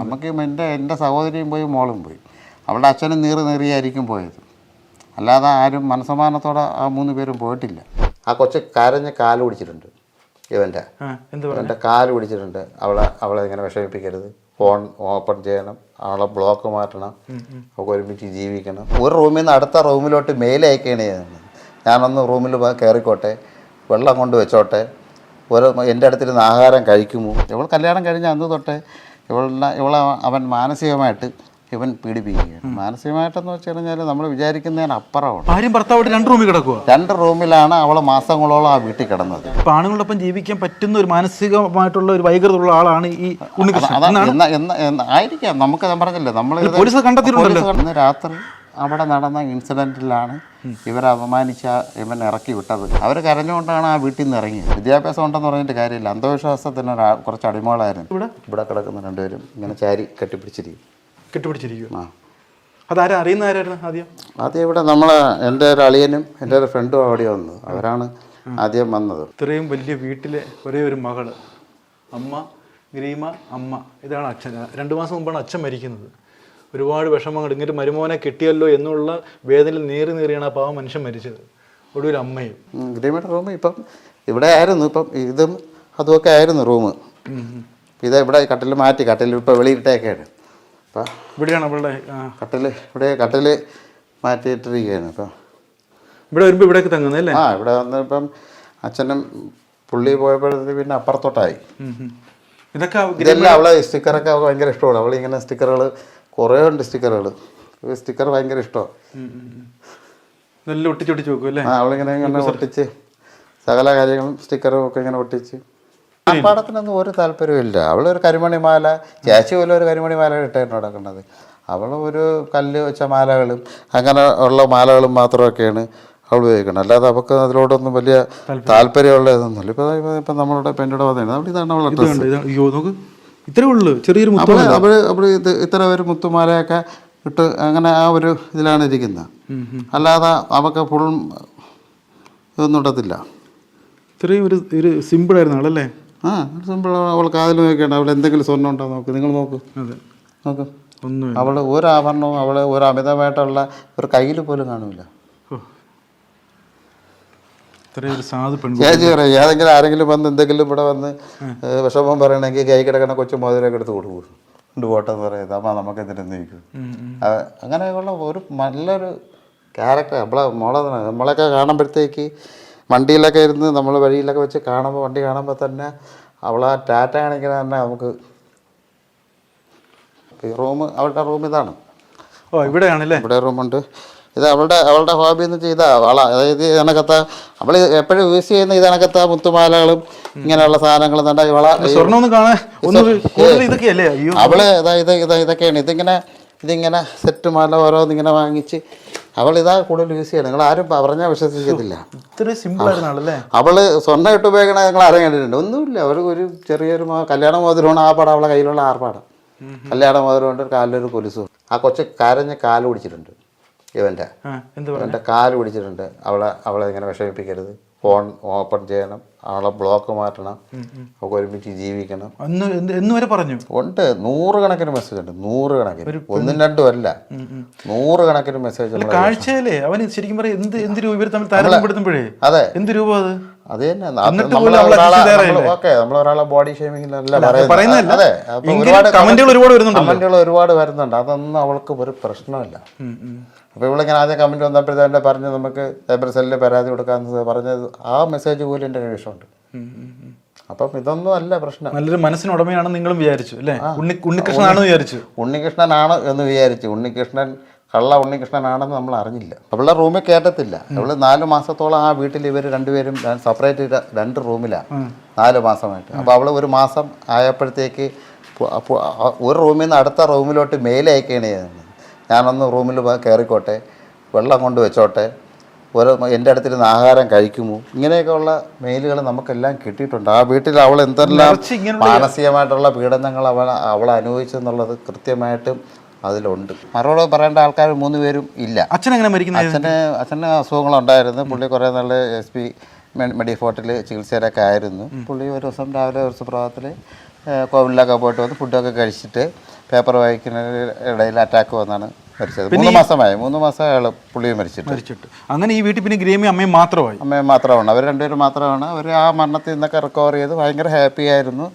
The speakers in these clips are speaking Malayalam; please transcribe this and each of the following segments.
നമുക്ക് എന്റെ എന്റെ സഹോദരിയും പോയി മോളും പോയി. അവളുടെ അച്ഛനും നീറ് നീറിയായിരിക്കും പോയത്. അല്ലാതെ ആരും മനസ്സമാനത്തോടെ ആ മൂന്ന് പേരും പോയിട്ടില്ല. ആ കൊച്ച് കരഞ്ഞ് കാൽ പിടിച്ചിട്ടുണ്ട്. ഇവന്റെ. എന്റെ കാൽ പിടിച്ചിട്ടുണ്ട്. അവളെ അവളെ ഇങ്ങനെ വിഷമിപ്പിക്കരുത്. ഫോൺ ഓപ്പൺ ചെയ്യണം. അവളെ ബ്ലോക്ക് മാറ്റണം. അവൾക്ക് ഒരുമിച്ച് ജീവിക്കണം. ഒരു റൂമിൽ നിന്ന് അടുത്ത റൂമിലോട്ട് മെയിൽ ഞാനൊന്ന് റൂമിൽ കയറിക്കോട്ടെ. വെള്ളം കൊണ്ട് വെച്ചോട്ടെ. ഓരോ എന്റെ അടുത്തിരുന്ന് ആഹാരം കഴിക്കുമോ? ഇവൾ കല്യാണം കഴിഞ്ഞ അന്ന് തൊട്ടേ ഇവളെ ഇവളെ അവൻ മാനസികമായിട്ട് ഇവൻ പീഡിപ്പിക്കുകയാണ്. മാനസികമായിട്ടെന്ന് വെച്ച് കഴിഞ്ഞാൽ നമ്മൾ വിചാരിക്കുന്നതിന് അപ്പുറമാണ് ഭാര്യയും ഭർത്താവായിട്ട് രണ്ട് റൂമിൽ കിടക്കുക രണ്ട് റൂമിലാണ് അവൾ മാസങ്ങളോളം ആ വീട്ടിൽ കിടന്നത്. അപ്പൊ ആണുങ്ങളോടൊപ്പം ജീവിക്കാൻ പറ്റുന്ന ഒരു മാനസികമായിട്ടുള്ള ഒരു വൈകൃത ഉള്ള ആളാണ് ഈ ആയിരിക്കാം. നമുക്ക് പറഞ്ഞില്ലേ നമ്മൾ പോലീസ്. ഇന്ന് രാത്രി അവിടെ നടന്ന ഇൻസിഡന്റിലാണ് ഇവരെ അപമാനിച്ച ഇവൻ ഇറക്കി വിട്ടത്. അവർ കരഞ്ഞുകൊണ്ടാണ് ആ വീട്ടിൽ നിന്ന് ഇറങ്ങിയത്. വിദ്യാഭ്യാസം ഉണ്ടെന്ന് പറഞ്ഞിട്ട് കാര്യമില്ല. അന്ധവിശ്വാസത്തിന് കുറച്ച് അടിമകളായിരുന്നു. ഇവിടെ? ഇവിടെ കിടക്കുന്ന രണ്ടുപേരും ഇങ്ങനെ ചാരി കെട്ടിപ്പിടിച്ചിരിക്കും കെട്ടിപ്പിടിച്ചിരിക്കും ആ. അതാരും? അറിയുന്ന ആരായിരുന്നു ആദ്യം? ആദ്യം ഇവിടെ നമ്മളെ എന്റെ ഒരു അളിയനും എന്റെ ഒരു ഫ്രണ്ടും അവിടെ വന്നത് അവരാണ് ആദ്യം വന്നത്. ഇത്രയും വലിയ വീട്ടിലെ ഒരേ ഒരു മകൾ. അമ്മ ഗ്രീമ അമ്മ. ഇതാണ് അച്ഛൻ. രണ്ട് മാസം മുമ്പാണ് അച്ഛൻ മരിക്കുന്നത്. ഒരുപാട് വിഷമങ്ങൾ. ഇങ്ങനെ മരുമോനെ കിട്ടിയല്ലോ എന്നുള്ള വേദനയിൽ നേറി നേറിയാണ് ആ പാവം മനുഷ്യൻ മരിച്ചത്. ഒടുവിൽ അമ്മയും. ഗ്രീമയുടെ റൂം ഇപ്പം ഇവിടെ ആയിരുന്നു. ഇപ്പം ഇതും അതുമൊക്കെ ആയിരുന്നു റൂം ഇത് ഇവിടെ കട്ടിൽ മാറ്റി കട്ടിൽ ഇപ്പം വെളിയിട്ടേക്കാണ് അപ്പം ഇവിടെയാണ് ഇവിടെ കട്ടിൽ ഇവിടെ കട്ടിൽ മാറ്റിയിട്ടിരിക്കുകയാണ് ഇപ്പം. ഇവിടെ വരുമ്പോൾ ഇവിടേക്ക് തങ്ങുന്നല്ലേ ആ ഇവിടെ വന്ന് ഇപ്പം അച്ഛനും പുള്ളി പോയപ്പോഴത്തേക്ക് പിന്നെ അപ്പുറത്തോട്ടായി. ഇതൊക്കെ ഇതെല്ലാം അവളെ സ്റ്റിക്കറൊക്കെ അവൾക്ക് ഭയങ്കര ഇഷ്ടമാണ്. അവൾ ഇങ്ങനെ സ്റ്റിക്കറുകൾ കുറേ ഉണ്ട് സ്റ്റിക്കറുകൾ. സ്റ്റിക്കർ ഭയങ്കര ഇഷ്ടമാണ് നല്ല ഒട്ടിച്ച് ഒട്ടിച്ച് വെക്കും അല്ലേ? ആ അവളിങ്ങനെ ഇങ്ങനെ ഒട്ടിച്ച് സകല കാര്യങ്ങളും സ്റ്റിക്കറും ഒക്കെ ഇങ്ങനെ ഒട്ടിച്ച്. പാടത്തിനൊന്നും ഒരു താല്പര്യമില്ല അവളൊരു കരിമണിമാല ചേച്ചി പോലും ഒരു കരിമണിമാല ഇട്ടായിരുന്നു നടക്കുന്നത്. അവൾ ഒരു കല്ല് വെച്ച മാലകളും അങ്ങനെ ഉള്ള മാലകളും മാത്രമൊക്കെയാണ് അവൾ ഉപയോഗിക്കുന്നത്. അല്ലാതെ അവൾക്ക് അതിലോടൊന്നും വലിയ താല്പര്യമുള്ള ഇതൊന്നുമില്ല. ഇപ്പം ഇപ്പം നമ്മളുടെ പെന്റെ വന്നിട്ടുണ്ട് അവിടെ ഇതാണ് അവളുടെ ഡ്രസ്സ്. ഇതുണ്ട്, ഇതാണ്. ഇത്രേ ഉള്ളൂ. ചെറിയൊരു മുത്തുമാല അവർ ഇത് ഇത്ര ഒരു മുത്തുമാലയൊക്കെ ഇട്ട് അങ്ങനെ ആ ഒരു ഇതിലാണ് ഇരിക്കുന്നത് അല്ലാതെ അവക്കെ ഫുൾ ഇതൊന്നും ഇടത്തില്ല. ഇത്രയും ഒരു ഒരു സിമ്പിൾ ആയിരുന്നു ആളല്ലേ ആ സിമ്പിൾ അവൾ കാതിൽ നോക്കിയാണ് അവൾ എന്തെങ്കിലും സ്വർണം ഉണ്ടോ നോക്ക്. നിങ്ങൾ നോക്ക്. അതെ. നോക്ക്. ഒന്നും അവൾ ഒരു ആഭരണവും അവൾ ഒരു അമിതമായിട്ടുള്ള ഒരു കയ്യിൽ പോലും കാണില്ല ഇത്രയും ഒരു സാധു പെൺകുട്ടി ചേച്ചി പറയും ഏതെങ്കിലും ആരെങ്കിലും വന്ന് എന്തെങ്കിലും ഇവിടെ വന്ന് വിഷമം പറയണമെങ്കിൽ കൈ കിടക്കണ കൊച്ചു മോതിരൊക്കെ എടുത്ത് കൊടുക്കും. കൊണ്ട് പോട്ടെ എന്ന് പറയുന്നത് അമ്മ നമുക്ക് എന്തിനും നീക്കും അങ്ങനെയുള്ള ഒരു നല്ലൊരു ക്യാരക്ടർ നമ്മളെ മോളെ നമ്മളൊക്കെ കാണുമ്പോഴത്തേക്ക് വണ്ടിയിലൊക്കെ ഇരുന്ന് നമ്മൾ വഴിയിലൊക്കെ വെച്ച് കാണുമ്പോൾ വണ്ടി കാണുമ്പോൾ തന്നെ അവളെ ടാറ്റ ആണെങ്കിൽ തന്നെ നമുക്ക് റൂം അവളുടെ റൂം ഇതാണ്. ഓ ഇവിടെയാണല്ലേ? ഇവിടെ റൂമുണ്ട്. ഇത് അവളുടെ അവളുടെ ഹോബി എന്ന് ചെയ്താ വള. അതായത് ഇതിനകത്ത അവൾ എപ്പോഴും യൂസ് ചെയ്യുന്ന ഇതിനകത്ത മുത്തുമാലകളും ഇങ്ങനെയുള്ള സാധനങ്ങളും തന്നെ വള അവൾ അതായത് ഇത് ഇതൊക്കെയാണ്. ഇതിങ്ങനെ ഇതിങ്ങനെ സെറ്റ് മാല ഓരോന്നിങ്ങനെ വാങ്ങിച്ച് അവൾ ഇതാ കൂടുതൽ യൂസ് ചെയ്യണം. നിങ്ങൾ ആരും പറഞ്ഞാൽ വിശ്വസിക്കത്തില്ല. അവൾ സ്വർണം ഇട്ട് ഉപയോഗിക്കണ നിങ്ങൾ ആരും കണ്ടിട്ടുണ്ട്. ഒന്നുമില്ല. അവർ ഒരു ചെറിയൊരു കല്യാണ മോതിരമാണ് ആ പടം അവളെ കയ്യിലുള്ള ആർപ്പാടം കല്യാണ മോതിരമുണ്ട് കാലിലൊരു കൊലുസും. ആ കൊച്ചു കരഞ്ഞ് കാൽ പിടിച്ചിട്ടുണ്ട്. ഇവന്റെ. എന്റെ കാൽ പിടിച്ചിട്ടുണ്ട്. അവളെ അവളെ ഇങ്ങനെ വിഷമിപ്പിക്കരുത്. ഫോൺ ഓപ്പൺ ചെയ്യണം. അവളെ ബ്ലോക്ക് മാറ്റണം. അവൾക്ക് ഒരുമിച്ച് ജീവിക്കണം. എന്ന് വരെ പറഞ്ഞു? ഉണ്ട്. നൂറുകണക്കിന് മെസ്സേജ് ഉണ്ട്. നൂറുകണക്കിന്. ഒന്നും രണ്ടും അല്ല. നൂറുകണക്കിന് മെസ്സേജ് കാഴ്ചയിലേ അവന് ശരിക്കും പറയാം എന്ത് എന്ത് രൂപ ഇവർ തമ്മിൽ താരതമ്യപ്പെടുത്തുമ്പോഴേ? അതെ. എന്ത് രൂപ അത്? അത് തന്നെ നമ്മൾ ഒരാളെ രക്ഷിച്ച് തയ്യാറായില്ലേ? ഓക്കെ നമ്മൾ ഒരാളെ ബോഡി ഷേമിങ്ങിലല്ല പറയുന്നതല്ല. അതെ അപ്പൊ ഒരുപാട് കമന്റുകൾ ഒരുപാട് വരുന്നുണ്ടല്ലോ. കമന്റുകൾ ഒരുപാട് വരുന്നുണ്ട് അതൊന്നും അവൾക്ക് ഒരു പ്രശ്നമില്ല. അപ്പോൾ ഇവളിങ്ങനെ ആദ്യം കമന്റ് വന്നപ്പോഴത്തെ പറഞ്ഞ് നമുക്ക് സൈബർ സെല്ലിൽ പരാതി കൊടുക്കാമെന്ന് പറഞ്ഞത് ആ മെസ്സേജ് പോലും എന്റെ കൈവശമുണ്ട് ഉം, ഉം, ഉം. അപ്പം ഇതൊന്നും അല്ല പ്രശ്നം നല്ലൊരു മനസ്സിന് ഉടമയാണെന്ന് നിങ്ങളും വിചാരിച്ചു അല്ലേ ഉണ്ണി ഉണ്ണികൃഷ്ണനാണെന്ന് വിചാരിച്ചു ഉണ്ണികൃഷ്ണനാണ് എന്ന് വിചാരിച്ചു ഉണ്ണികൃഷ്ണൻ കള്ള ഉണ്ണികൃഷ്ണനാണെന്ന് നമ്മൾ അറിഞ്ഞില്ല. അവളുടെ റൂമിൽ കയറ്റത്തില്ല. അവൾ നാല് മാസത്തോളം ആ വീട്ടിൽ ഇവർ രണ്ടുപേരും സെപ്പറേറ്റ് രണ്ട് റൂമിലാണ് നാല് മാസമായിട്ട്. അപ്പോൾ അവൾ ഒരു മാസം ആയപ്പോഴത്തേക്ക് ഒരു റൂമിൽ നിന്ന് അടുത്ത റൂമിലോട്ട് മെയിൽ അയക്കണേ ഞാനൊന്ന് റൂമിൽ കയറിക്കോട്ടെ വെള്ളം കൊണ്ട് വെച്ചോട്ടെ ഓരോ എന്റെ അടുത്തിരുന്ന് ആഹാരം കഴിക്കുമോ? ഇങ്ങനെയൊക്കെയുള്ള മെയിലുകൾ നമുക്കെല്ലാം കിട്ടിയിട്ടുണ്ട്. ആ വീട്ടിൽ അവൾ എന്തെല്ലാം മാനസികമായിട്ടുള്ള പീഡനങ്ങൾ അവൾ അവൾ അനുഭവിച്ചെന്നുള്ളത് കൃത്യമായിട്ടും അതിലുണ്ട്. മറുപടി പറയേണ്ട ആൾക്കാർ മൂന്ന് പേരും ഇല്ല. അച്ഛൻ എങ്ങനെ മരിക്കുന്നത്? അച്ഛന് അച്ഛന് അസുഖങ്ങളുണ്ടായിരുന്നു. പുള്ളി കുറേ നാളെ എസ് പി മെഡിഫോർട്ടിൽ ചികിത്സയിലൊക്കെ ആയിരുന്നു. പുള്ളി ഒരു ദിവസം രാവിലെ ഒരു സുപ്രഭാതത്തിൽ കോവിലൊക്കെ പോയിട്ട് വന്ന് ഫുഡൊക്കെ കഴിച്ചിട്ട് പേപ്പർ വായിക്കുന്നതിന് ഇടയിൽ അറ്റാക്ക് വന്നാണ്. മരിച്ചത്. മൂന്ന് മാസമായി. മൂന്ന് മാസം അയാൾ പുള്ളിയെ മരിച്ചിട്ട്. മരിച്ചിട്ട്. അങ്ങനെ ഈ വീട്ടിൽ പിന്നെ ഗ്രീമി അമ്മയും മാത്രമായി. അമ്മയും മാത്രമാണ്. അവർ രണ്ടുപേരും മാത്രമാണ്. അവർ ആ മരണത്തിൽ നിന്നൊക്കെ റിക്കവർ ചെയ്ത് ഭയങ്കര ഹാപ്പി ആയിരുന്നു.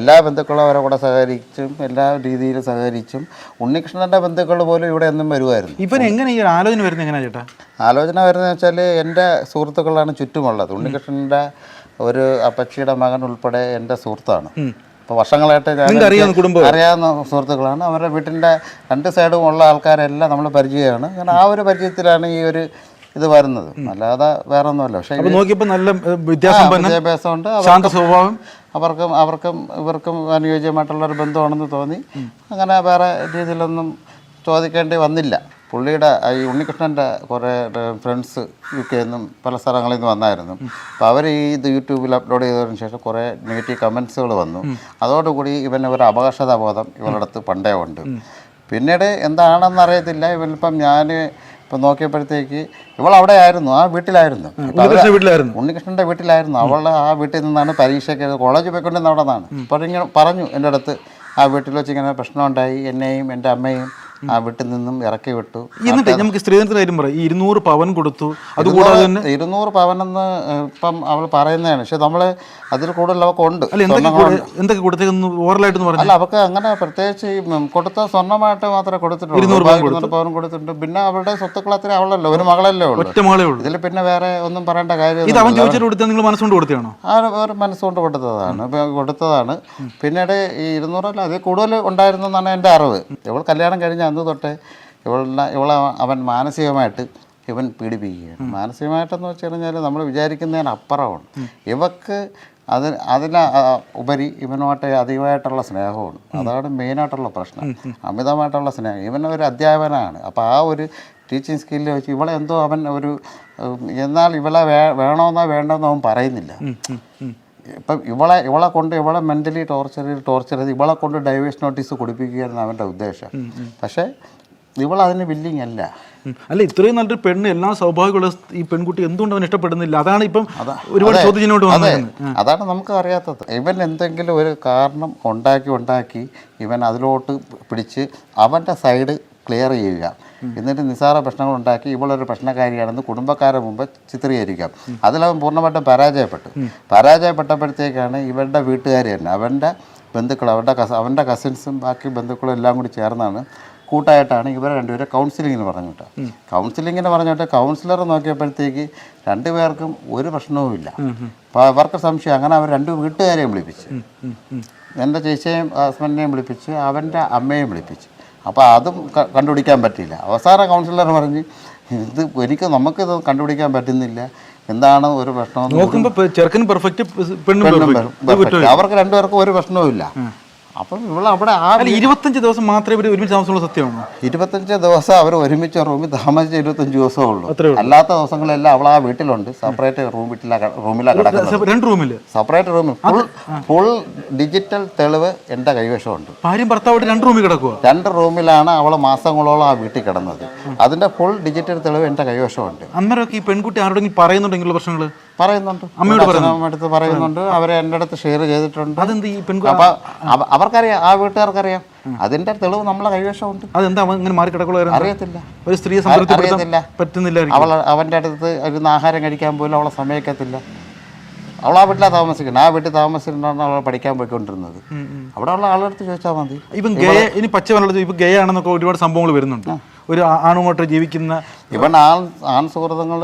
എല്ലാ ബന്ധുക്കളും അവരെ കൂടെ സഹകരിച്ചും എല്ലാ രീതിയിലും സഹകരിച്ചും. ഉണ്ണികൃഷ്ണന്റെ ബന്ധുക്കൾ പോലും ഇവിടെ എന്നും വരുമായിരുന്നു. ഇവൻ എങ്ങനെ ഈ ഒരു ആലോചന വരുന്നത് എങ്ങനെയാ ചേട്ടാ? ആലോചന വരുന്നത് വെച്ചാൽ എന്റെ സുഹൃത്തുക്കളാണ് ചുറ്റുമുള്ളത്. ഉണ്ണികൃഷ്ണന്റെ ഒരു അപ്പച്ചിയുടെ മകൻ ഉൾപ്പെടെ എന്റെ സുഹൃത്താണ്. അപ്പോൾ വർഷങ്ങളായിട്ട് ഞാൻ അറിയാവുന്ന കുടുംബം? അറിയാവുന്ന സുഹൃത്തുക്കളാണ്. അവരുടെ വീട്ടിന്റെ രണ്ട് സൈഡും ഉള്ള ആൾക്കാരെല്ലാം നമ്മൾ പരിചയമാണ്. കാരണം ആ ഒരു പരിചയത്തിലാണ് ഈ ഒരു ഇത് വരുന്നത്. അല്ലാതെ വേറെ ഒന്നുമല്ല പക്ഷേ അപ്പൊ നോക്കിയപ്പോ നല്ല വിദ്യാഭ്യാസമുണ്ട്. ശാന്ത സ്വഭാവം? അവർക്കും അവർക്കും ഇവർക്കും അനുയോജ്യമായിട്ടുള്ള ഒരു ബന്ധമാണെന്ന് തോന്നി. അങ്ങനെ വേറെ രീതിയിലൊന്നും ചോദിക്കേണ്ടി വന്നില്ല. പുള്ളിയുടെ ഈ ഉണ്ണികൃഷ്ണന്റെ കുറേ ഫ്രണ്ട്സ് യു കെ നിന്നും പല സ്ഥലങ്ങളിൽ നിന്ന് വന്നായിരുന്നു. അപ്പോൾ അവർ ഈ ഇത് യൂട്യൂബിൽ അപ്ലോഡ് ചെയ്തതിന് ശേഷം കുറേ നെഗറ്റീവ് കമൻസുകൾ വന്നു. അതോടുകൂടി ഇവന് ഒരു അപകർഷതാബോധം ഇവരുടെ അടുത്ത് പണ്ടേ ഉണ്ട്. പിന്നീട് എന്താണെന്ന് അറിയത്തില്ല. ഇവനിപ്പം ഞാൻ ഇപ്പം നോക്കിയപ്പോഴത്തേക്ക് ഇവൾ അവിടെ ആയിരുന്നു ആ വീട്ടിലായിരുന്നു. വീട്ടിലായിരുന്നു. ഉണ്ണികൃഷ്ണന്റെ വീട്ടിലായിരുന്നു. അവൾ ആ വീട്ടിൽ നിന്നാണ് പരീക്ഷയ്ക്ക് കോളേജ് പോയിക്കൊണ്ടിരുന്ന അവിടെ നിന്നാണ് അപ്പോൾ ഇങ്ങനെ പറഞ്ഞു എന്റെ അടുത്ത് ആ വീട്ടിൽ വെച്ച് ഇങ്ങനെ പ്രശ്നമുണ്ടായി. എന്നെയും എന്റെ അമ്മയും ആ വീട്ടിൽ നിന്നും ഇറക്കി വിട്ടു. എന്നിട്ട് നമുക്ക് സ്ത്രീധനത്തിന്റെ കാര്യം പറയാം. ഈ ഇരുന്നൂറ് പവൻ കൊടുത്തു. അതുകൂടാതെ തന്നെ ഇരുന്നൂറ് പവനെന്ന് ഇപ്പം അവൾ പറയുന്നതാണ്. പക്ഷെ നമ്മൾ അതിൽ കൂടുതൽ അവൾക്ക് ഉണ്ട്. എന്തൊക്കെ കൊടു- ഓറലായിട്ട് പറഞ്ഞു. അല്ല അവർക്ക് അങ്ങനെ പ്രത്യേകിച്ച് ഈ കൊടുത്ത സ്വർണമായിട്ട് മാത്രമേ കൊടുത്തിട്ടുള്ളൂ. ഇരുന്നൂറ് പവൻ പവൻ കൊടുത്തിട്ടുണ്ട്. പിന്നെ അവളുടെ സ്വത്തുക്കൾ അത്ര അവളല്ലോ ഒരു മകളല്ലേ ഉള്ളൂ. ഒറ്റ മകളേ ഉള്ളൂ. ഇതിൽ പിന്നെ വേറെ ഒന്നും പറയേണ്ട കാര്യം ഇത് അവൻ ചോദിച്ചിട്ട് കൊടുത്താൽ നിങ്ങൾ മനസ്സുകൊണ്ട് കൊടുത്തതാണോ? ആ ഒരു മനസ്സുകൊണ്ട് കൊടുത്തതാണ്. കൊടുത്തതാണ്. പിന്നീട് ഈ ഇരുന്നൂറല്ല അതിൽ കൂടുതൽ ഉണ്ടായിരുന്നു എന്നാണ് എന്റെ അറിവ്. ഇവൾ കല്യാണം കഴിഞ്ഞ അന്ന് തൊട്ട് ഇവളെ ഇവളെ അവൻ മാനസികമായിട്ട് ഇവൻ പീഡിപ്പിക്കുകയാണ്. മാനസികമായിട്ടെന്ന് വെച്ച് കഴിഞ്ഞാൽ നമ്മൾ വിചാരിക്കുന്നതിനപ്പുറമാണ് ഇവക്ക് അത് അതിന് ഉപരി ഇവനുമായിട്ട് അധികമായിട്ടുള്ള സ്നേഹമാണ്. അതാണ് മെയിനായിട്ടുള്ള പ്രശ്നം. അമിതമായിട്ടുള്ള സ്നേഹം. ഇവൻ ഒരു അധ്യാപകനാണ്. അപ്പോൾ ആ ഒരു ടീച്ചിങ് സ്കില്ല് വെച്ച് ഇവളെ എന്തോ അവൻ ഒരു എന്നാൽ ഇവളെ വേ വേണമെന്നോ വേണ്ടെന്നോ അവൻ പറയുന്നില്ല. ഇപ്പം ഇവളെ ഇവളെ കൊണ്ട് ഇവളെ മെന്റലി ടോർച്ചർ ടോർച്ചർ ചെയ്ത് ഇവളെ കൊണ്ട് ഡൈവേഴ്സ് നോട്ടീസ് കൊടുപ്പിക്കുകയായിരുന്നു അവന്റെ ഉദ്ദേശം. പക്ഷേ ഇവൾ അതിന് വില്ലിങ് അല്ല. അല്ല ഇത്രയും നല്ലൊരു പെണ്ണ് എല്ലാ സൗഭാഗ്യമുള്ള ഈ പെൺകുട്ടി എന്തുകൊണ്ട് അവൻ ഇഷ്ടപ്പെടുന്നില്ല? അതാണ് ഇപ്പം ഒരുപാട് ചോദ്യത്തിനോട് അതാണ് നമുക്ക് അറിയാത്തത്. ഇവൻ എന്തെങ്കിലും ഒരു കാരണം ഉണ്ടാക്കി ഉണ്ടാക്കി ഇവൻ അതിലോട്ട് പിടിച്ച് അവന്റെ സൈഡ് ക്ലിയർ ചെയ്യുക. എന്നിട്ട് നിസ്സാര പ്രശ്നങ്ങൾ ഉണ്ടാക്കി ഇവളൊരു പ്രശ്നക്കാരിയാണെന്ന് കുടുംബക്കാരുടെ മുമ്പ് ചിത്രീകരിക്കാം. അതിലവൻ പൂർണമായിട്ടും പരാജയപ്പെട്ടു. പരാജയപ്പെട്ടപ്പോഴത്തേക്കാണ് ഇവരുടെ വീട്ടുകാർ തന്നെ അവന്റെ ബന്ധുക്കൾ അവരുടെ കസ അവന്റെ കസിൻസും ബാക്കി ബന്ധുക്കളും എല്ലാം കൂടി ചേർന്നാണ് കൂട്ടായിട്ടാണ് ഇവരെ രണ്ടുപേരെ കൗൺസിലിങ്ങിന് പറഞ്ഞിട്ട് കൗൺസിലിങ്ങിന് പറഞ്ഞിട്ട് കൗൺസിലർ നോക്കിയപ്പോഴത്തേക്ക് രണ്ടുപേർക്കും ഒരു പ്രശ്നവുമില്ല അപ്പോൾ അവർക്ക് സംശയം അങ്ങനെ അവർ രണ്ടു വീട്ടുകാരെയും വിളിപ്പിച്ച്. എന്റെ ചേച്ചിയെയും ഹസ്ബൻഡിനെയും വിളിപ്പിച്ച് അവന്റെ അമ്മയെയും വിളിപ്പിച്ച്. അപ്പോൾ അതും കണ്ടുപിടിക്കാൻ പറ്റിയില്ല. അവസാന കൗൺസിലർ പറഞ്ഞ് ഇത് എനിക്ക് നമുക്കിത് കണ്ടുപിടിക്കാൻ പറ്റുന്നില്ല. എന്താണ് ഒരു പ്രശ്നം? നോക്കുമ്പോൾ ചെറുക്കൻ പെർഫെക്റ്റ് പെണ്ണും അവർക്ക് രണ്ടുപേർക്കും ഒരു പ്രശ്നവുമില്ല. അപ്പം ഇവൾ അവിടെ ആ ഇരുപത്തഞ്ച് ദിവസം മാത്രമേ ഇവർ ഒരുമിച്ച് താമസമുള്ള സത്യമാണ്? ഇരുപത്തഞ്ച് ദിവസം അവർ ഒരുമിച്ച് റൂമിൽ താമസിച്ച ഇരുപത്തഞ്ച് ദിവസമേ ഉള്ളൂ. അല്ലാത്ത ദിവസങ്ങളെല്ലാം അവൾ ആ വീട്ടിലുണ്ട്. സെപ്പറേറ്റ് റൂം വീട്ടിലാ റൂമിലാണ് കിടക്കുന്നത്. രണ്ട് റൂമിൽ സെപ്പറേറ്റ് റൂമിൽ ഫുൾ ഫുൾ ഡിജിറ്റൽ തെളിവ് എന്റെ കൈവശമുണ്ട്. ഭാര്യയും ഭർത്താവ് രണ്ട് റൂമിൽ കിടക്കുക രണ്ട് റൂമിലാണ് അവൾ മാസങ്ങളോളം ആ വീട്ടിൽ കിടന്നത്. അതിന്റെ ഫുൾ ഡിജിറ്റൽ തെളിവ് എന്റെ കൈവശമുണ്ട്. അന്നേരമൊക്കെ ഈ പെൺകുട്ടി ആരോടെങ്കിലും പറയുന്നുണ്ടെങ്കിലും പ്രശ്നങ്ങൾ പറയുന്നുണ്ട്. അമ്മയോട് അടുത്ത് പറയുന്നുണ്ട്. അവരെ എന്റെ അടുത്ത് ഷെയർ ചെയ്തിട്ടുണ്ട്. അതെന്ത് ഈ പെൺകുട്ടി അപ്പൊ അവർക്കറിയാം ആ വീട്ടുകാർക്കറിയാം. അതിന്റെ തെളിവ് നമ്മളെ കൈവശമുണ്ട്. അതെന്താ മാറി കിടക്കുള്ള അറിയത്തില്ല. ഒരു സ്ത്രീയെ അറിയത്തില്ല. പറ്റുന്നില്ലായിരിക്കും. അവൾ അവന്റെ അടുത്ത് ഇരുന്ന് ആഹാരം കഴിക്കാൻ പോലും അവളെ സമ്മതിക്കത്തില്ല അവൾ ആ വീട്ടിലാണ് താമസിക്കുന്നത്. ആ വീട്ടിൽ താമസിച്ചിട്ടാണ് അവൾ പഠിക്കാൻ പോയിക്കൊണ്ടിരുന്നത്. അവിടെ ഉള്ള ആളെടുത്ത് ചോദിച്ചാൽ മതി. ഇപ്പം ഗേ ഇനി പച്ച പറഞ്ഞത് ഇപ്പം ഗേ ആണെന്നൊക്കെ ഒരുപാട് സംഭവങ്ങൾ വരുന്നുണ്ട്. ഒരു ആണുങ്ങോട്ട് ജീവിക്കുന്ന ഇവൻ ആൺ ആൺ സുഹൃത്തുക്കൾ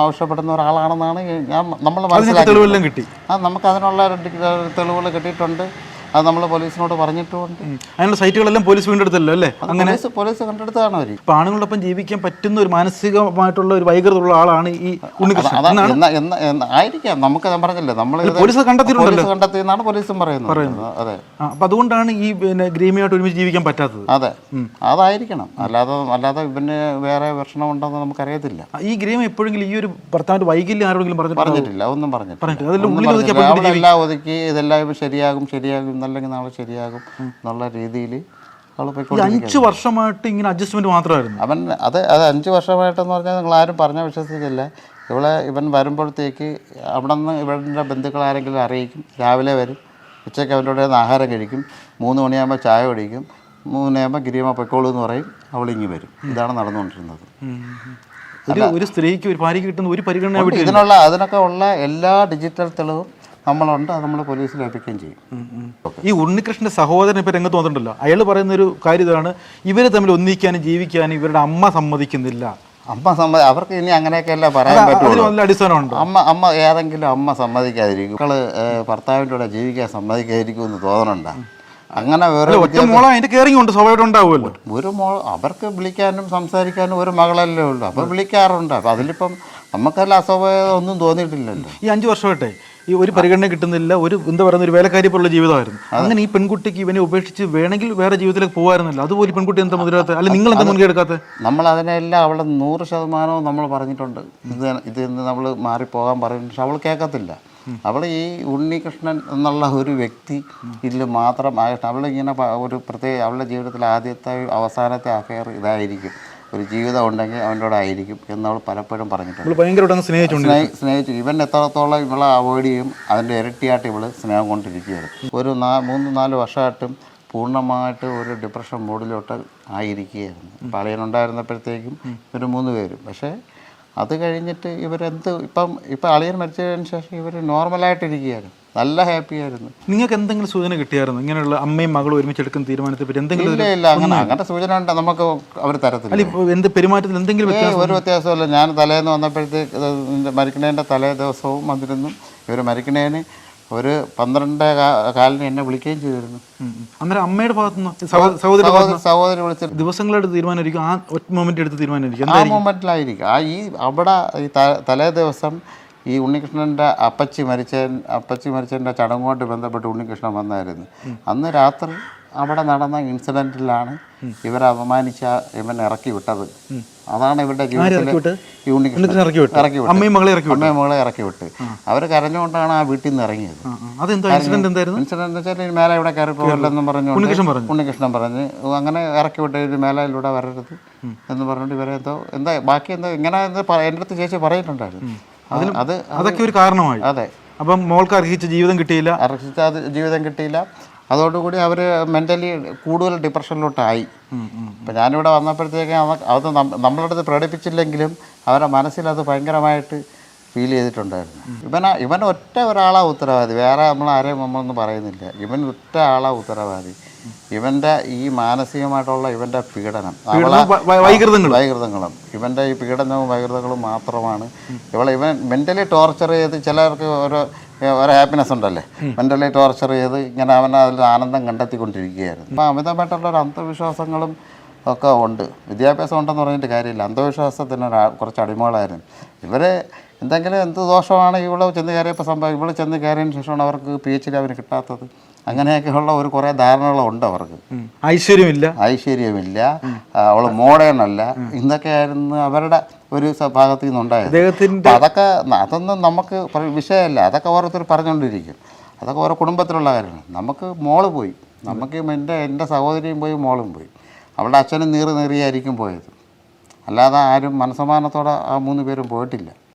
ആവശ്യപ്പെടുന്ന ഒരാളാണെന്നാണ് ഞാൻ നമ്മൾ മനസ്സിലാക്കി തെളിവെല്ലാം കിട്ടി. ആ നമുക്ക് അതിനുള്ള തെളിവുകൾ കിട്ടിയിട്ടുണ്ട്. അത് നമ്മൾ പോലീസിനോട് പറഞ്ഞിട്ടുണ്ട്. അങ്ങനെയുള്ള അതിനുള്ള സൈറ്റുകളെല്ലാം പോലീസ് വീണ്ടെടുത്തല്ലോ അല്ലേ? അങ്ങനെ പോലീസ് കണ്ടെടുത്താണ് കണ്ടെടുത്തതാണ് അവർ ഇപ്പൊ ജീവിക്കാൻ പറ്റുന്ന ഒരു മാനസികമായിട്ടുള്ള ഒരു വൈകൃത ഉള്ള ആളാണ് ഈ ഉണ്ണികൃഷ്ണൻ. ആയിരിക്കാം. നമുക്ക് ഞാൻ പറഞ്ഞില്ലേ നമ്മൾ പോലീസ് കണ്ടെത്തിയിട്ടുണ്ട് കണ്ടെത്തിയെന്നാണ് പോലീസും പറയുന്നത്. അതെ. അപ്പൊ അതുകൊണ്ടാണ് ഈ പിന്നെ ഗ്രീമിയായിട്ട് ഒരുമിച്ച് ജീവിക്കാൻ പറ്റാത്തത്. അതെ. അതായിരിക്കണം. അല്ലാതെ അല്ലാതെ ഇവന് വേറെ പ്രശ്നം ഉണ്ടെന്ന് നമുക്കറിയത്തില്ല ഈ ഗ്രീം എപ്പോഴെങ്കിലും ഈ ഒരു ഭർത്താവിന്റെ വൈകല്യം ആരോടെങ്കിലും പറഞ്ഞിട്ടില്ല. ഒന്നും പറഞ്ഞിട്ടില്ല. ഒതുക്കി ഇതെല്ലാം ശരിയാകും ശരിയാകും എന്നല്ലെങ്കിൽ നാളെ ശരിയാകും. എന്നുള്ള രീതിയിൽ അഞ്ച് വർഷമായിട്ട് ഇങ്ങനെ അഡ്ജസ്റ്റ്മെന്റ് മാത്രമായിരുന്നു? അവൻ അത് അത് അഞ്ച് വർഷമായിട്ടെന്ന് പറഞ്ഞാൽ നിങ്ങൾ ആരും പറഞ്ഞാൽ വിശ്വസിക്കില്ല. ഇവിടെ ഇവൻ വരുമ്പോഴത്തേക്ക് അവിടെ നിന്ന് ഇവരുടെ ബന്ധുക്കൾ ആരെങ്കിലും അറിയിക്കും. രാവിലെ വരും. ഉച്ചയ്ക്ക് അവന്റെ കൂടെ ആഹാരം കഴിക്കും. മൂന്ന് മണിയാകുമ്പോൾ ചായ കുടിക്കും. മൂന്നാകുമ്പോൾ ഗിരിയമ്മ പൊയ്ക്കോളൂ എന്ന് പറയും. അവളിങ്ങി വരും. ഇതാണ് നടന്നുകൊണ്ടിരുന്നത്. ഒരു സ്ത്രീക്ക് ഒരു ഭാര്യയ്ക്ക് കിട്ടുന്ന ഒരു പരിഗണന. ഇതിനുള്ള അതിനൊക്കെ ഉള്ള എല്ലാ ഡിജിറ്റൽ തെളിവും നമ്മളുണ്ട് അത് നമ്മൾ പോലീസിൽ ഏൽപ്പിക്കുകയും ചെയ്യും. ഈ ഉണ്ണികൃഷ്ണന്റെ സഹോദരൻ ഇപ്പൊ രംഗത്ത് വന്നിട്ടുണ്ടല്ലോ. അയാൾ പറയുന്ന ഒരു കാര്യം ഇതാണ് ഇവർ തമ്മിൽ ഒന്നിക്കാനും ജീവിക്കാനും ഇവരുടെ അമ്മ സമ്മതിക്കുന്നില്ല. അമ്മ സമ്മതി അവർക്ക് ഇനി അങ്ങനെയൊക്കെയല്ല പറയാൻ പറ്റുള്ളൂ. അമ്മ അമ്മ ഏതെങ്കിലും അമ്മ സമ്മതിക്കാതിരിക്കും. മക്കൾ ഭർത്താവിന്റെ കൂടെ ജീവിക്കാൻ സമ്മതിക്കാതിരിക്കും എന്ന് തോന്നണുണ്ട. അങ്ങനെ വേറെ ഉണ്ട് സ്വാഭാവികമായിട്ട് ഒരു മോൾ അവർക്ക് വിളിക്കാനും സംസാരിക്കാനും ഒരു മകളല്ലേ ഉള്ളൂ. അപ്പോൾ വിളിക്കാറുണ്ട്. അപ്പോൾ അതിലിപ്പം നമുക്കല്ല അസ്വാഭാവികത ഒന്നും തോന്നിയിട്ടില്ലല്ലോ. ഈ അഞ്ചു വർഷമായിട്ടെ ഈ ഒരു പരിഗണന കിട്ടുന്നില്ല ഒരു എന്താ പറയുന്ന ഒരു വേലക്കാരി പോലുള്ള ജീവിതമായിരുന്നു. അങ്ങനെ ഈ പെൺകുട്ടിക്ക് ഇവനെ ഉപേക്ഷിച്ച് വേണമെങ്കിൽ വേറെ ജീവിതത്തിലേക്ക് പോകാറുന്നില്ല അതുപോലെ പെൺകുട്ടി എന്താ മുതിരാത്ത അല്ല നിങ്ങൾ എന്താ മുൻകൈ എടുക്കാത്ത നമ്മൾ അതിനെല്ലാം അവളെ നൂറ് ശതമാനവും നമ്മൾ പറഞ്ഞിട്ടുണ്ട്. ഇത് ഇത് ഇന്ന് നമ്മൾ മാറിപ്പോകാൻ പറയും. പക്ഷെ അവൾ കേൾക്കത്തില്ല. അവൾ ഈ ഉണ്ണികൃഷ്ണൻ എന്നുള്ള ഒരു വ്യക്തി ഇതിൽ മാത്രം ആയിട്ട് അവളിങ്ങനെ ഒരു പ്രത്യേക അവളുടെ ജീവിതത്തിൽ ആദ്യത്തെ അവസാനത്തെ അഫെയർ ഇതായിരിക്കും. ഒരു ജീവിതം ഉണ്ടെങ്കിൽ അവന്റെ കൂടെ ആയിരിക്കും എന്ന് അവൾ പലപ്പോഴും പറഞ്ഞിട്ടുണ്ട്. ഭയങ്കരമായിട്ട് അങ്ങ് സ്നേഹിച്ചുകൊണ്ട് സ്നേഹി സ്നേഹിച്ചു. ഇവൻ എത്രത്തോളം ഇവളെ അവോയ്ഡ് ചെയ്യും അതിന്റെ ഇരട്ടിയായിട്ട് ഇവൾ സ്നേഹം കൊണ്ടിരിക്കുകയാണ്. ഒരു നാ മൂന്ന് നാല് വർഷമായിട്ടും പൂർണമായിട്ട് ഒരു ഡിപ്രഷൻ മൂഡിലോട്ട് ആയിരിക്കുകയായിരുന്നു അപ്പം ഒരു മൂന്ന് പേരും. പക്ഷേ അത് കഴിഞ്ഞിട്ട് ഇവരെന്ത് ഇപ്പം ഇപ്പം അളിയൻ മരിച്ചതിന് ശേഷം ഇവർ നോർമലായിട്ടിരിക്കുകയാണ് നല്ല ഹാപ്പി ആയിരുന്നു. നിങ്ങൾക്ക് എന്തെങ്കിലും സൂചന കിട്ടിയായിരുന്നു? ഇങ്ങനെയുള്ള അമ്മയും മകളും ഒരുമിച്ച് എടുക്കുന്ന തീരുമാനത്തെ പറ്റി എന്തെങ്കിലും ഇല്ല ഇല്ല അങ്ങനെ അങ്ങനെ സൂചന ഉണ്ട്. നമുക്ക് അവർ തരത്തില്ല. എന്ത് പെരുമാറ്റത്തിൽ എന്തെങ്കിലും ഒരു വ്യത്യാസമല്ല ഞാൻ തലേന്ന് വന്നപ്പോഴത്തേക്ക് മരിക്കണേന്റെ തലേ ദിവസവും വന്നിരുന്നു. ഇവർ മരിക്കണേന് ഒരു പന്ത്രണ്ട് കാലിന് എന്നെ വിളിക്കുകയും ചെയ്തിരുന്നു. അന്നേരം അമ്മയുടെ ഭാഗത്തുനിന്ന് സഹോദരി സഹോദരി വിളിച്ചിട്ട് ദിവസങ്ങളായിട്ട് തീരുമാനമായിരിക്കും. ആ ഒറ്റ മൊമെന്റ് എടുത്ത് തീരുമാനമായിരിക്കും. ആ മൊമെന്റിലായിരിക്കും ആ ഈ അവിടെ ഈ തലേ ദിവസം ഈ ഉണ്ണികൃഷ്ണന്റെ അപ്പച്ചി മരിച്ച അപ്പച്ചി മരിച്ചതിന്റെ ചടങ്ങുമായിട്ട് ബന്ധപ്പെട്ട് ഉണ്ണികൃഷ്ണൻ വന്നായിരുന്നു. അന്ന് രാത്രി അവിടെ നടന്ന ഇൻസിഡന്റിലാണ് ഇവരെ അപമാനിച്ച ഇവൻ ഇറക്കി വിട്ടത്. അതാണ് ഇവരുടെ ജീവിതത്തിൽ ഇറക്കി വിട്ടു? അമ്മയും മകളെ ഇറക്കി വിട്ടു. അമ്മയെ ഇറക്കി വിട്ട്. അവർ കരഞ്ഞുകൊണ്ടാണ് ആ വീട്ടിൽ നിന്ന് ഇറങ്ങിയത്. ഇൻസിഡന്റ് വെച്ചാൽ മേലെ ഇവിടെ കയറി പോകില്ലെന്നും പറഞ്ഞു. ഉണ്ണികൃഷ്ണൻ പറഞ്ഞു. അങ്ങനെ ഇറക്കി വിട്ട് ഇത് മേലെ ഇവിടെ വരരുത് എന്ന് പറഞ്ഞിട്ട് ഇവരെ എന്തോ എന്താ ബാക്കി എന്താ ഇങ്ങനെ എന്റെ എന്റെ അടുത്ത് ചേച്ചി പറഞ്ഞിട്ടുണ്ടായിരുന്നു അത് അതൊക്കെ ഒരു കാരണമായി. അതെ. അപ്പം മോൾക്ക് അർഹിച്ച ജീവിതം കിട്ടിയില്ല. അർഹിച്ച ജീവിതം കിട്ടിയില്ല. അതോടുകൂടി അവർ മെന്റലി കൂടുതൽ ഡിപ്രഷനിലോട്ടായി ഇപ്പം ഞാനിവിടെ വന്നപ്പോഴത്തേക്ക് അത് നമ്മളുടെ അടുത്ത് പ്രകടിപ്പിച്ചില്ലെങ്കിലും അവരുടെ മനസ്സിൽ അത് ഭയങ്കരമായിട്ട് ഫീൽ ചെയ്തിട്ടുണ്ടായിരുന്നു. ഇവന ഇവൻ ഒറ്റ ഒരാളാ ഉത്തരവാദി. വേറെ നമ്മൾ ആരെയും നമ്മളൊന്നും പറയുന്നില്ല. ഇവൻ ഒറ്റ ആളാ ഉത്തരവാദി. ഇവന്റെ ഈ മാനസികമായിട്ടുള്ള ഇവന്റെ പീഡനം വൈകൃതങ്ങളും. ഇവന്റെ ഈ പീഡനവും വൈകൃതങ്ങളും മാത്രമാണ്. ഇവളെ ഇവൻ മെന്റലി ടോർച്ചർ ചെയ്ത് ചിലർക്ക് ഒരു ഒരു ഹാപ്പിനെസ് ഉണ്ടല്ലേ? മെന്റലി ടോർച്ചർ ചെയ്ത് ഇങ്ങനെ അവൻ അതിൽ ആനന്ദം കണ്ടെത്തിക്കൊണ്ടിരിക്കുകയായിരുന്നു. അപ്പം അമിതമായിട്ടുള്ള ഒരു അന്ധവിശ്വാസങ്ങളും ഒക്കെ ഉണ്ട്. വിദ്യാഭ്യാസം ഉണ്ടെന്ന് പറഞ്ഞിട്ട് കാര്യമില്ല. അന്ധവിശ്വാസത്തിന് കുറച്ച് അടിമകളായിരുന്നു. ഇവർ എന്തെങ്കിലും എന്ത് ദോഷമാണ് ഇവിടെ ചെന്ന് കയറിയപ്പോൾ സംഭവം? ഇവിടെ ചെന്ന് കയറിയതിന് ശേഷമാണ് അവർക്ക് പി എച്ച് ഡി അവന് കിട്ടാത്തത്. അങ്ങനെയൊക്കെയുള്ള ഒരു കുറേ ധാരണകളുണ്ട് അവർക്ക്. ഐശ്വര്യമില്ല. ഐശ്വര്യമില്ല. അവൾ മോഡേൺ അല്ല. ഇതൊക്കെയായിരുന്നു അവരുടെ ഒരു ഭാഗത്തു നിന്നുണ്ടായത്. അതൊക്കെ അതൊന്നും നമുക്ക് വിഷയമല്ല. അതൊക്കെ ഓരോരുത്തർ പറഞ്ഞുകൊണ്ടിരിക്കും. അതൊക്കെ ഓരോ കുടുംബത്തിലുള്ള കാര്യമാണ് നമുക്ക് മോൾ പോയി. നമുക്ക് എന്റെ എന്റെ സഹോദരിയും പോയി മോളും പോയി. അവളുടെ അച്ഛനും നീറ് നീറിയായിരിക്കും പോയത്. അല്ലാതെ ആരും മനസ്സമാനത്തോടെ ആ മൂന്ന് പേരും പോയിട്ടില്ല.